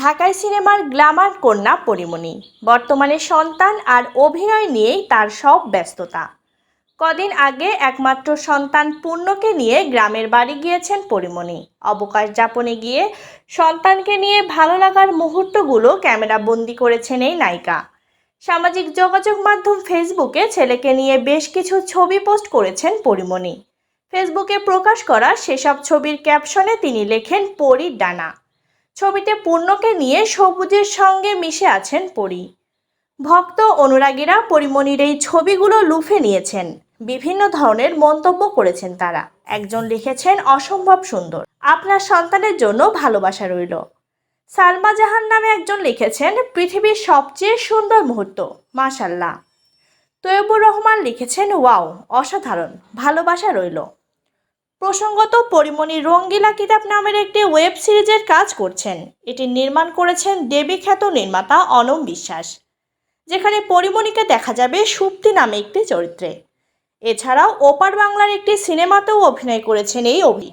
ঢাকায় সিনেমার গ্ল্যামার কন্যা পরিমণি। বর্তমানে সন্তান আর অভিনয় নিয়েই তার সব ব্যস্ততা। কদিন আগে একমাত্র সন্তান পূর্ণকে নিয়ে গ্রামের বাড়ি গিয়েছেন পরিমণি। অবকাশ যাপনে গিয়ে সন্তানকে নিয়ে ভালো লাগার মুহূর্তগুলো ক্যামেরা বন্দি করেছেন এই নায়িকা। সামাজিক যোগাযোগ মাধ্যম ফেসবুকে ছেলেকে নিয়ে বেশ কিছু ছবি পোস্ট করেছেন পরিমণি। ফেসবুকে প্রকাশ করা সেসব ছবির ক্যাপশনে তিনি লেখেন পরীর ডানা। ছবিতে পূর্ণকে নিয়ে সবুজের সঙ্গে মিশে আছেন পরী। ভক্ত অনুরাগীরা পরিমণির এই ছবিগুলো লুফে নিয়েছেন। বিভিন্ন ধরনের মন্তব্য করেছেন তারা। একজন লিখেছেন, অসম্ভব সুন্দর। আপনার সন্তানের জন্য ভালোবাসা রইল। সালমা জাহান নামে একজন লিখেছেন, পৃথিবীর সবচেয়ে সুন্দর মুহূর্ত। মাশাল্লাহ তৈবুর রহমান লিখেছেন, ওয়াও, অসাধারণ। ভালোবাসা রইল। প্রসঙ্গত পরিমণি রঙ্গিলা কিতাব নামের একটি ওয়েব সিরিজের কাজ করছেন। এটি নির্মাণ করেছেন দেবী খ্যাত নির্মাতা অনম বিশ্বাস। যেখানে পরিমণিকে দেখা যাবে সুপ্তি নামে একটি চরিত্রে। এছাড়াও ওপার বাংলার একটি সিনেমাতেও অভিনয় করেছেন এই অভি